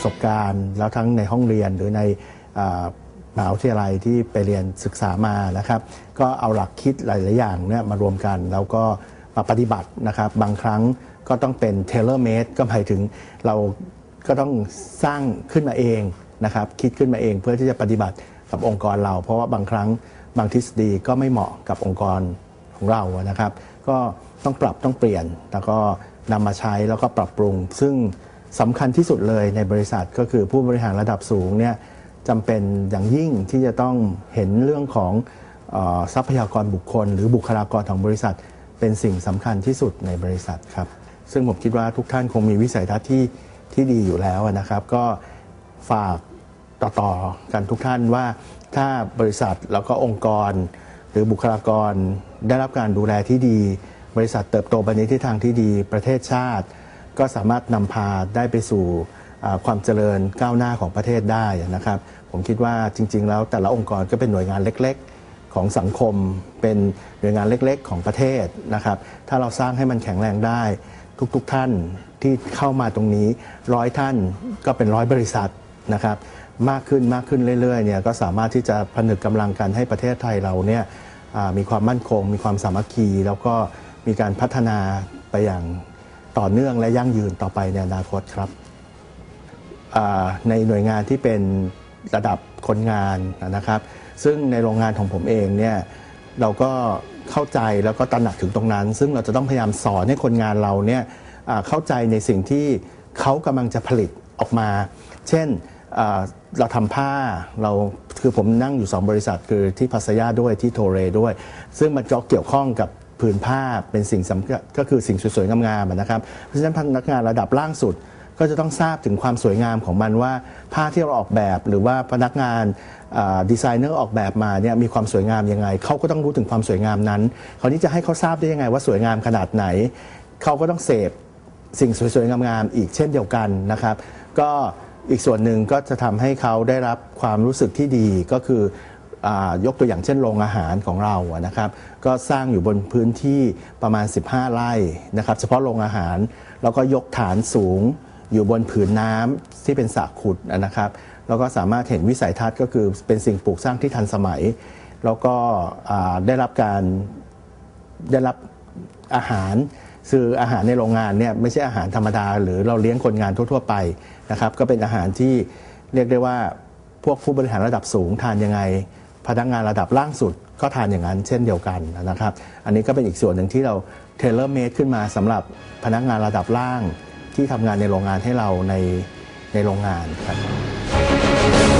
ประสบการณ์ แล้วทั้งในห้องเรียนหรือในมหาวิทยาลัยที่ไปเรียนศึกษามานะครับ ก็เอาหลักคิดหลาย ๆ อย่างเนี่ยมารวมกัน แล้วก็มาปฏิบัตินะครับ บางครั้งก็ต้องเป็น tailor made ก็หมายถึงเราก็ต้องสร้างขึ้นมาเองนะครับ คิดขึ้นมาเองเพื่อที่จะปฏิบัติกับองค์กรเรา เพราะว่าบางครั้งบางทฤษฎีก็ไม่เหมาะกับองค์กรของเรานะครับ ก็ต้องปรับต้องเปลี่ยน แล้วก็นำมาใช้แล้วก็ปรับปรุง ซึ่ง สำคัญที่สุดเลยในบริษัทก็คือผู้บริหารระดับสูงเนี่ยจำเป็นอย่างยิ่งที่จะต้องเห็นเรื่องของทรัพยากรบุคคล หรือบุคลากรของบริษัท เป็นสิ่งสำคัญที่สุดในบริษัทครับ ซึ่งผมคิดว่าทุกท่านคงมีวิสัยทัศน์ที่ที่ดีอยู่แล้วนะครับ ก็ฝากต่อๆกันทุกท่านว่าถ้าบริษัทแล้วก็องค์กร หรือบุคลากรได้รับการดูแลที่ดี บริษัทเติบโตไปในทิศทางที่ดีประเทศชาติ ก็สามารถนำพาได้ไปสู่ความเจริญก้าวหน้าของประเทศได้นะครับ ผมคิดว่าจริง ๆ แล้วแต่ละองค์กรก็เป็นหน่วยงานเล็ก ๆ ของสังคม เป็นหน่วยงานเล็ก ๆ ของประเทศนะครับ ถ้าเราสร้างให้มันแข็งแรงได้ ทุก ๆ ท่านที่เข้ามาตรงนี้ร้อยท่านก็เป็นร้อยบริษัทนะครับ มากขึ้นมากขึ้นเรื่อยๆเนี่ยก็สามารถที่จะผนึกกำลังกันให้ประเทศไทยเราเนี่ยมีความมั่นคง มีความสามัคคี แล้วก็มีการพัฒนาไปอย่าง ต่อเนื่องและยั่งยืนต่อไปในอนาคตครับในหน่วยงานที่เป็นระดับคนงานนะครับ ซึ่งในโรงงานของผมเองเนี่ยเราก็เข้าใจแล้วก็ตระหนักถึงตรงนั้น ซึ่งเราจะต้องพยายามสอนให้คนงานเราเนี่ยเข้าใจในสิ่งที่เขากำลังจะผลิตออกมา เช่นเราทำผ้าเราคือผมนั่งอยู่ 2 บริษัทคือที่พัสยาด้วยที่โทเรด้วย ซึ่งมันก็เกี่ยวข้องกับ ผืนผ้าเป็นสิ่งสำคัญก็คือสิ่งสวยๆงามๆนะครับเพราะฉะนั้นพนักงานระดับล่างสุดก็จะต้องทราบถึงความสวยงามของมันว่าผ้าที่เราออกแบบหรือว่าพนักงานดีไซเนอร์ออกแบบมาเนี่ยมีความสวยงามยังไงเขาก็ต้องรู้ถึงความสวยงามนั้นคราวนี้จะให้เขาทราบได้ยังไงว่าสวยงามขนาดไหนเขาก็ต้องเสพสิ่งสวยๆงามๆอีกเช่นเดียวกันนะครับ ก็อีกส่วนหนึ่งก็จะทำให้เขาได้รับความรู้สึกที่ดีก็คือ ยกตัวอย่างเช่นโรงอาหารของเรานะครับก็สร้างอยู่บนพื้นที่ประมาณ 15 ไร่นะครับเฉพาะโรงอาหารแล้วก็ยกฐานสูงอยู่บนผืนน้ำที่เป็นสระขุดนะครับแล้วก็สามารถเห็นวิสัยทัศน์ก็คือเป็นสิ่งปลูกสร้างที่ทันสมัย แล้วก็ได้รับการได้รับอาหารคืออาหารในโรงงานเนี่ยไม่ใช่อาหารธรรมดา หรือเราเลี้ยงคนงานทั่ว ๆ ไปนะครับ ก็เป็นอาหารที่เรียกได้ว่าพวกผู้บริหารระดับสูงทานยังไง พนักงานระดับล่างสุดก็ทานอย่างนั้นเช่นเดียวกันนะครับ อันนี้ก็เป็นอีกส่วนหนึ่งที่เราเทเลอร์เมดขึ้นมาสำหรับพนักงานระดับล่างที่ทำงานในโรงงานให้เราในในโรงงานครับ